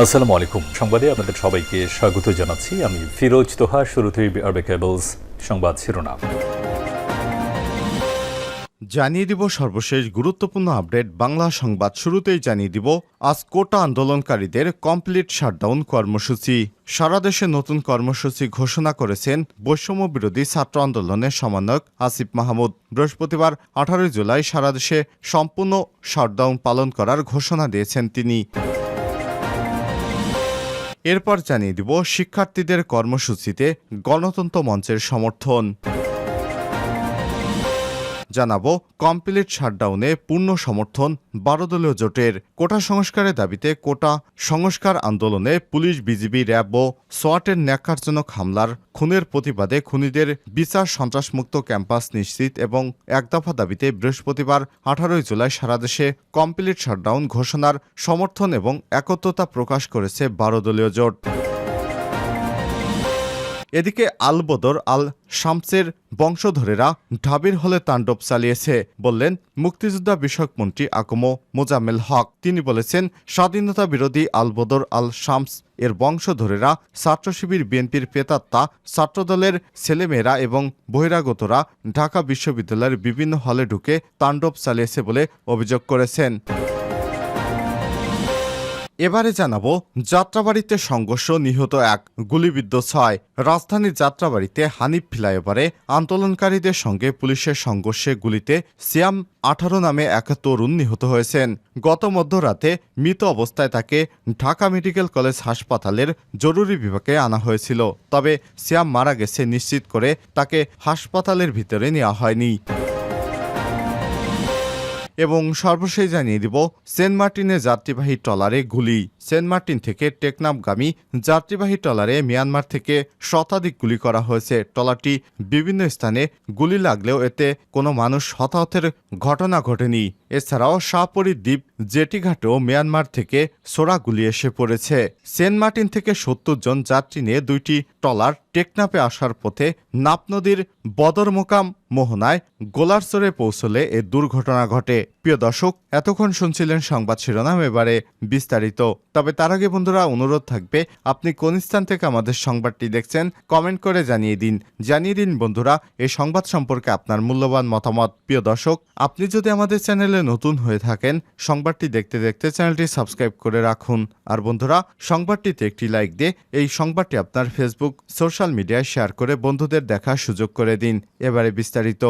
আসসালামু আলাইকুম। সংবাদে আপনাদের সবাইকে স্বাগত জানাচ্ছি। আমি ফিরোজ তোহা, শুরুতেই আরবে কেবলস সংবাদ শিরোনাম। জানিয়ে দিব সর্বশেষ গুরুত্বপূর্ণ আপডেট। বাংলা সংবাদ শুরুতেই জানিয়ে দিব, আজ কোটা আন্দোলনকারীদের কমপ্লিট শাটডাউন কর্মসূচি। সারা দেশে নতুন কর্মসূচি ঘোষণা করেছেন বৈষম্য বিরোধী ছাত্র আন্দোলনের সমন্বয়ক আসিফ মাহমুদ। বৃহস্পতিবার, আঠারোই জুলাই সারা দেশে সম্পূর্ণ শাটডাউন পালন করার ঘোষণা দিয়েছেন তিনি। এরপর জানিয়ে দিব শিক্ষার্থীদের কর্মসূচিতে গণতন্ত্র মঞ্চের সমর্থন। জানাব কমপ্লিট শাটডাউনে পূর্ণ সমর্থন বারো দলীয় জোটের। কোটা সংস্কারের দাবিতে কোটা সংস্কার আন্দোলনে পুলিশ, বিজিবি, র্যাব ও সোয়াটের ন্যাক্কারজনক হামলার খুনের প্রতিবাদে খুনিদের বিচার সন্ত্রাসমুক্ত ক্যাম্পাস নিশ্চিত এবং একদফা দাবিতে বৃহস্পতিবার আঠারোই জুলাই সারা দেশে কমপ্লিট শাটডাউন ঘোষণার সমর্থন এবং একত্রতা প্রকাশ করেছে বারো দলীয় জোট। এদিকে আল বদর আল শামসের বংশধরেরা ঢাবির হলে তাণ্ডব চালিয়েছে বললেন মুক্তিযোদ্ধা বিষয়ক মন্ত্রী আকমো মোজাম্মেল হক। তিনি বলেছেন, স্বাধীনতা বিরোধী আল বদর আল শামস এর বংশধরেরা ছাত্র শিবির বিএনপির পেতাত্তা ছাত্রদলের ছেলেমেয়েরা এবং বহিরাগতরা ঢাকা বিশ্ববিদ্যালয়ের বিভিন্ন হলে ঢুকে তাণ্ডব চালিয়েছে বলে অভিযোগ করেছেন। এবারে জানাব, যাত্রাবাড়িতে সংঘর্ষ নিহত এক গুলিবিদ্ধ ছয়। রাজধানীর যাত্রাবাড়িতে হানিফ ফ্লাইওভারে আন্দোলনকারীদের সঙ্গে পুলিশের সংঘর্ষে গুলিতে সিয়াম আঠারো নামে এক তরুণ নিহত হয়েছেন। গত মধ্যরাতে মৃত অবস্থায় তাকে ঢাকা মেডিকেল কলেজ হাসপাতালের জরুরি বিভাগে আনা হয়েছিল। তবে সিয়াম মারা গেছে নিশ্চিত করে তাকে হাসপাতালের ভিতরে নেওয়া হয়নি। এবং সর্বশেষ জানিয়ে দিব, সেন্ট মার্টিনে যাত্রীবাহী ট্রলারে গুলি। সেন্ট মার্টিন থেকে টেকনাফগামী যাত্রীবাহী ট্রলারে মিয়ানমার থেকে শতাধিক গুলি করা হয়েছে। ট্রলারটি বিভিন্ন স্থানে গুলি লাগলেও এতে কোনো মানুষ হতাহতের ঘটনা ঘটেনি। এছাড়াও শাহপরি দ্বীপ জেটিঘাটেও মিয়ানমার থেকে সোরা গুলি এসে পড়েছে। সেন্ট মার্টিন থেকে সত্তর জন যাত্রী নিয়ে দুইটি ট্রলার টেকনাপে আসার পথে নাপ নদীর বদরমোকাম মোহনায় গোলারচরে পৌঁছলে এ দুর্ঘটনা ঘটে। প্রিয় দর্শক, এতক্ষণ শুনছিলেন সংবাদ শিরোনাম, এবারে বিস্তারিত। তবে তার আগে বন্ধুরা, অনুরোধ থাকবে, আপনি কোন স্থান থেকে আমাদের সংবাদটি দেখছেন, কমেন্ট করে জানিয়ে দিন। জানিয়ে দিন বন্ধুরা, এই সংবাদ সম্পর্কে আপনার মূল্যবান মতামত। প্রিয় দর্শক, আপনি যদি আমাদের চ্যানেলে নতুন হয়ে থাকেন সংবাদটি দেখতে দেখতে চ্যানেলটি সাবস্ক্রাইব করে রাখুন। আর বন্ধুরা, সংবাদটিতে একটি লাইক দিয়ে এই সংবাদটি আপনার ফেসবুক সোশ্যাল মিডিয়ায় শেয়ার করে বন্ধুদের দেখার সুযোগ করে দিন। এবারে বিস্তারিত।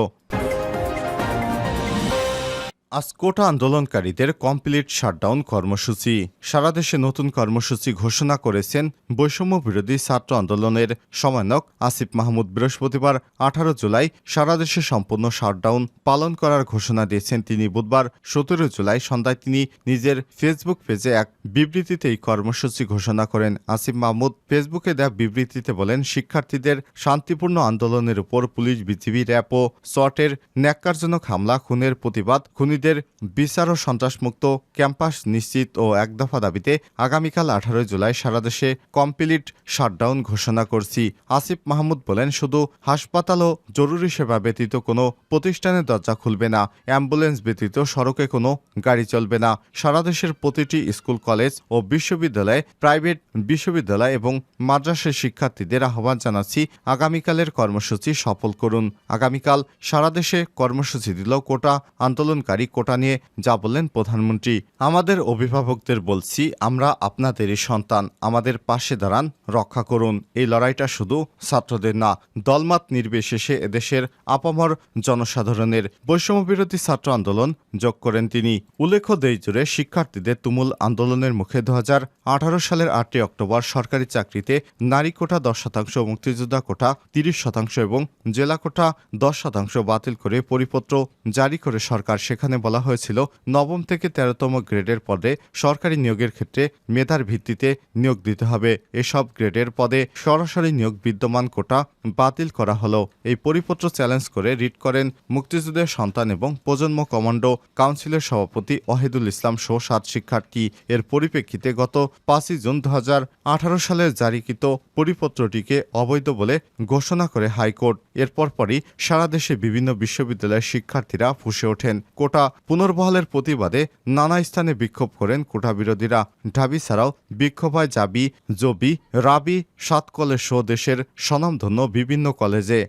আজ কোটা আন্দোলনকারীদের কমপ্লিট শাটডাউন কর্মসূচি। সারা দেশে নতুন কর্মসূচি ঘোষণা করেছেন বৈষম্য বিরোধী ছাত্র আন্দোলনের সমন্বয়ক আসিফ মাহমুদ। বৃহস্পতিবার আঠারো জুলাই সারা দেশে সম্পূর্ণ শাটডাউন পালন করার ঘোষণা দিয়েছেন তিনি। বুধবার সতেরো জুলাই সন্ধ্যায় তিনি নিজের ফেসবুক পেজে এক বিবৃতিতে এই কর্মসূচি ঘোষণা করেন। আসিফ মাহমুদ ফেসবুকে দেওয়া বিবৃতিতে বলেন, শিক্ষার্থীদের শান্তিপূর্ণ আন্দোলনের উপর পুলিশ, বিজিবি, র্যাব ও সটের ন্যাক্কারজনক হামলা, খুনের প্রতিবাদ খুনিদের বিচার ও সন্ত্রাসমুক্ত ক্যাম্পাস নিশ্চিত ও একদফা দাবিতে আগামীকাল আঠারোই জুলাই সারা দেশে কমপ্লিট শাটডাউন ঘোষণা করছি। আসিফ মাহমুদ বলেন, শুধু হাসপাতাল ও জরুরি সেবা ব্যতীত কোনো প্রতিষ্ঠানের দরজা খুলবে না, অ্যাম্বুলেন্স ব্যতীত সড়কে কোনো গাড়ি চলবে না। সারা দেশের প্রতিটি স্কুল, কলেজ ও বিশ্ববিদ্যালয়ে প্রাইভেট বিশ্ববিদ্যালয় এবং মাদ্রাসার শিক্ষার্থীদের আহ্বান জানাচ্ছি। আগামীকালের কর্মসূচি সফল করুন। আগামীকাল সারা দেশে কর্মসূচি দিল কোটা আন্দোলনকারী কোটা নিয়ে যা বললেন প্রধানমন্ত্রী। আমাদের অভিভাবকদের বলছি, আমরা আপনাদেরই সন্তান, আমাদের পাশে দাঁড়ান, রক্ষা করুন। এই লড়াইটা শুধু ছাত্রদের না, দলমাত নির্বিশেষে এদেশের আপামর জনসাধারণের বৈষম্য বিরোধী ছাত্র আন্দোলন যোগ করেন তিনি। উল্লেখ্য, দেশ জুড়ে শিক্ষার্থীদের তুমুল আন্দোলনের মুখে দু হাজার আঠারো সালের আটই অক্টোবর সরকারি চাকরিতে নারী কোটা দশ শতাংশ, মুক্তিযোদ্ধা কোটা তিরিশ শতাংশ এবং জেলা কোটা দশ শতাংশ বাতিল করে পরিপত্র জারি করে সরকার। সেখানে বলা হয়েছিল, নবম থেকে তেরোতম গ্রেডের পদে সরকারি নিয়োগের ক্ষেত্রে মেধার ভিত্তিতে নিয়োগ দিতে হবে। এসব গ্রেডের পদে সরাসরি নিয়োগ বিদ্যমান কোটা বাতিল করা হলো। এই পরিপত্র চ্যালেঞ্জ করে রিট করেন মুক্তিযুদ্ধের সন্তান এবং প্রজন্ম কমান্ডো কাউন্সিলের সভাপতি ওয়াহিদুল ইসলাম সহ সাত শিক্ষার্থী। এর পরিপ্রেক্ষিতে গত পাঁচই জুন দু সালের জারিকৃত পরিপত্রটিকে অবৈধ বলে ঘোষণা করে হাইকোর্ট। এরপর পরপরই সারা দেশে বিভিন্ন বিশ্ববিদ্যালয়ের শিক্ষার্থীরা ফুসে ওঠেন। কোটা পুনর্বহালের প্রতিবাদে নানা স্থানে বিক্ষোভ করেন কোটা বিরোধীরা। ঢাবি ছাড়াও বিক্ষোভ হয় জাবি, জবি, রাবি সাত কলেজ সহ দেশের স্বনামধন্য বিভিন্ন কলেজে।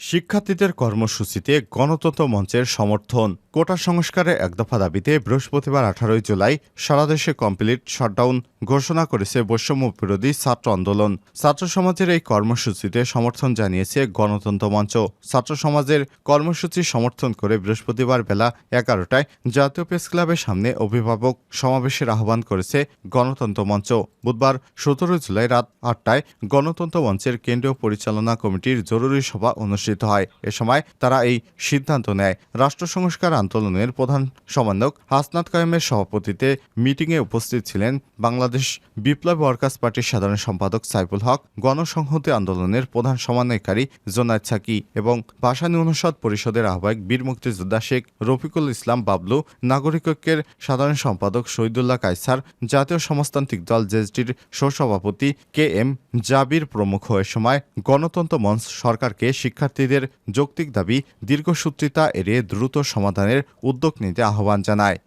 শিক্ষার্থীদের কর্মসূচিতে গণতন্ত্র মঞ্চের সমর্থন। কোটা সংস্কারের এক দফা দাবিতে বৃহস্পতিবার আঠারোই জুলাই সারা দেশে কমপ্লিট শাটডাউন ঘোষণা করেছে বৈষম্য বিরোধী ছাত্র আন্দোলন। ছাত্র সমাজের এই কর্মসূচিতে সমর্থন জানিয়েছে গণতন্ত্র মঞ্চ। ছাত্র সমাজের কর্মসূচি সমর্থন করে বৃহস্পতিবার বেলা এগারোটায় জাতীয় প্রেস ক্লাবের সামনে অভিভাবক সমাবেশের আহ্বান করেছে গণতন্ত্র মঞ্চ। বুধবার সতেরো জুলাই রাত আটটায় গণতন্ত্র মঞ্চের কেন্দ্রীয় পরিচালনা কমিটির জরুরি সভা অনুষ্ঠিত হয়। এ সময় তারা এই সিদ্ধান্ত নেয়। রাষ্ট্র সংস্কার আন্দোলনের প্রধান সমন্বয়ক হাসনাত কায়েমের সভাপতিতে মিটিংয়ে উপস্থিত ছিলেন বাংলাদেশ বিপ্লব ওয়ার্কার্স পার্টির সাধারণ সম্পাদক সাইফুল হক, গণসংহতি আন্দোলনের প্রধান সমন্বয়কারী জোনায়দ সাকি এবং ভাষানী অনুষদ পরিষদের আহ্বায়ক বীর মুক্তিযোদ্ধা শেখ রফিকুল ইসলাম বাবলু, নাগরিক ঐক্যের সাধারণ সম্পাদক শহীদুল্লাহ কাইসার জাতীয় সমাজতান্ত্রিক দল জেএসডির সহসভাপতি কে এম জাবির প্রমুখ। এ সময় গণতন্ত্র মঞ্চ সরকারকে শিক্ষার্থীদের যৌক্তিক দাবি দীর্ঘসূত্রিতা এড়িয়ে দ্রুত সমাধানের উদ্যোগ নিতে আহ্বান জানায়।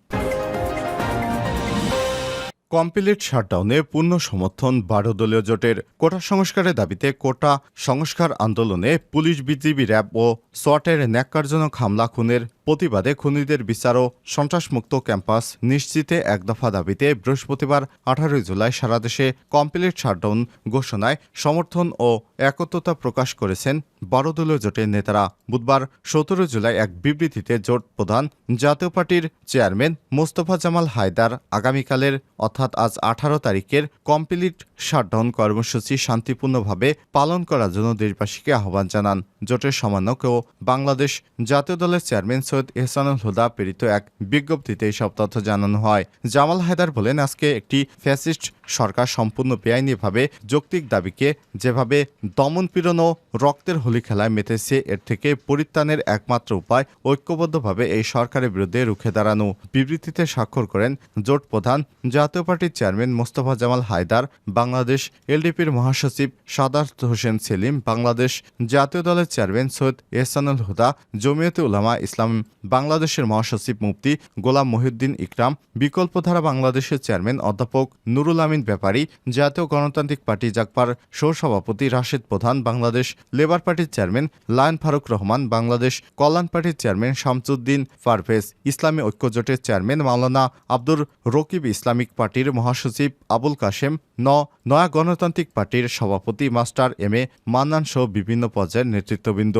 কমপ্লিট শাটডাউনে পূর্ণ সমর্থন বারো দলীয় জোটের। কোটা সংস্কারের দাবিতে কোটা সংস্কার আন্দোলনে পুলিশ বিজিবি র্যাব ও সোয়াটের ন্যাক্কারজনক হামলা, খুনের প্রতিবাদে খুনিদের বিচার ও সন্ত্রাসমুক্ত ক্যাম্পাস নিশ্চিতে এক দফা দাবিতে বৃহস্পতিবার আঠারোই জুলাই সারা দেশে কমপ্লিট শাটডাউন ঘোষণায় সমর্থন ও একত্রতা প্রকাশ করেছেন বারো দলীয় জোটের নেতারা। বুধবার সতেরো জুলাই এক বিবৃতিতে জোট প্রধান জাতীয় পার্টির চেয়ারম্যান মোস্তফা জামাল হায়দার আগামীকালের, অর্থাৎ আজ আঠারো তারিখের, কমপ্লিট শাটডাউন কর্মসূচি শান্তিপূর্ণভাবে পালন করার জন্য দেশবাসীকে আহ্বান জানান। জোটের সমন্বয়ক ও বাংলাদেশ জাতীয় দলের চেয়ারম্যান সৈয়দ এহসানুল হুদা প্রেরিত এক বিজ্ঞপ্তিতে এইসব তথ্য জানানো হয়। জামাল হায়দার বলেন, আজকে একটি ফ্যাসিস্ট সরকার সম্পূর্ণ বেআইনিভাবে যৌক্তিক দাবিকে যেভাবে দমনপীড়ন ও রক্তের হোলি খেলায় মেতেছে, এর থেকে পরিত্রাণের একমাত্র উপায় ঐক্যবদ্ধভাবে এই সরকারের বিরুদ্ধে রুখে দাঁড়ানো। বিবৃতিতে স্বাক্ষর করেন জোট প্রধান, জাতীয় পার্টির চেয়ারম্যান মোস্তফা জামাল হায়দার, বাংলাদেশ এলডিপির মহাসচিব সাদাত হোসেন সেলিম, বাংলাদেশ জাতীয় দলের চেয়ারম্যান সৈয়দ এহসানুল হুদা, জমিয়তে উলামা ইসলাম বাংলাদেশের মহাসচিব মুফতি গোলাম মহিউদ্দিন ইকরাম, বিকল্পধারা বাংলাদেশের চেয়ারম্যান অধ্যাপক নুরুল আমিন ব্যাপারী, জাতীয় গণতান্ত্রিক পার্টি জাকপার সহসভাপতি রাশেদ প্রধান, বাংলাদেশ লেবার পার্টির চেয়ারম্যান লায়ন ফারুক রহমান, বাংলাদেশ কল্যাণ পার্টির চেয়ারম্যান শামসুদ্দিন পারভেজ ইসলামী ঐক্যজোটের চেয়ারম্যান মাওলানা আব্দুর রকিব ইসলামিক পার্টির মহাসচিব আবুল কাশেম, ন নয়া গণতান্ত্রিক পার্টির সভাপতি মাস্টার এম এ মান্নান সহ বিভিন্ন পর্যায়ের নেতৃত্ববৃন্দ।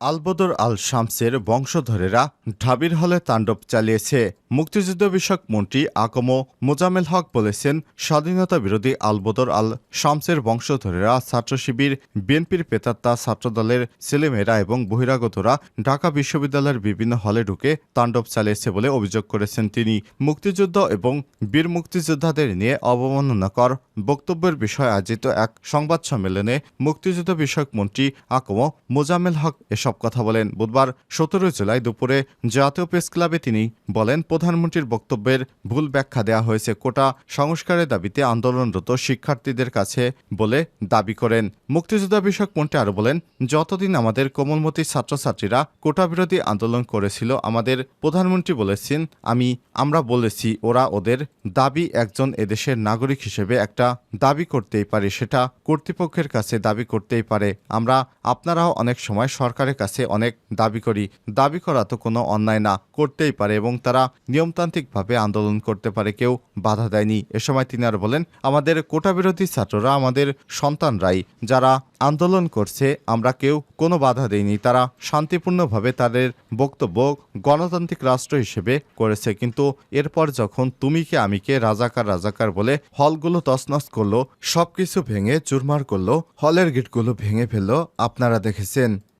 আলবদর আল শামসের বংশধরেরা ঢাবির হলে তাণ্ডব চালিয়েছে। মুক্তিযুদ্ধ বিষয়ক মন্ত্রী আকম মোজামেল হক বলেছেন, স্বাধীনতা বিরোধী আলবদর আল শামসের বংশধরেরা ছাত্র শিবির, বিএনপির পেতাত্তা ছাত্রদলের ছেলেমেয়েরা এবং বহিরাগতরা ঢাকা বিশ্ববিদ্যালয়ের বিভিন্ন হলে ঢুকে তাণ্ডব চালিয়েছে বলে অভিযোগ করেছেন তিনি। মুক্তিযুদ্ধ এবং বীর মুক্তিযোদ্ধাদের নিয়ে অবমাননাকর বক্তব্যের বিষয়ে আয়োজিত এক সংবাদ সম্মেলনে মুক্তিযুদ্ধ বিষয়ক মন্ত্রী আকম মোজামেল হক এসব কথা বলেন। বুধবার সতেরো জুলাই দুপুরে জাতীয় প্রেস ক্লাবে তিনি বলেন, প্রধানমন্ত্রীর বক্তব্যের ভুল ব্যাখ্যা দেওয়া হয়েছে কোটা সংস্কারের দাবিতে আন্দোলনরত শিক্ষার্থীদের কাছে বলে দাবি করেন। মুক্তিযোদ্ধা বিষয়ক মন্ত্রী আরও বলেন, যতদিন আমাদের কোমলমতি ছাত্রছাত্রীরা কোটা বিরোধী আন্দোলন করেছিল, আমাদের প্রধানমন্ত্রী বলেছেন, আমি, আমরা বলেছি, ওরা ওদের দাবি একজন এদেশের নাগরিক হিসেবে একটা দাবি করতেই পারে, সেটা কর্তৃপক্ষের কাছে দাবি করতেই পারে। আমরা, আপনারাও অনেক সময় সরকারের কাছে অনেক দাবি করি। দাবি করা তো কোনো অন্যায় না, করতেই পারে এবং তারা নিয়মতান্ত্রিকভাবে আন্দোলন করতে পারে, কেউ বাধা দেয়নি। এ সময় তিনি আর বলেন, আমাদের কোটা বিরোধী ছাত্ররা, আমাদের সন্তানরাই, যারা আন্দোলন করছে, আমরা কেউ কোনো বাধা দেয়নি তারা শান্তিপূর্ণভাবে তাদের বক্তব্য গণতান্ত্রিক রাষ্ট্র হিসেবে করেছে। কিন্তু এরপর যখন তুমি কে, আমি কে, রাজাকার রাজাকার বলে হলগুলো তছনছ করল, সবকিছু ভেঙে চুরমার করল, হলের গেটগুলো ভেঙে ফেলল, আপনারা দেখেছেন।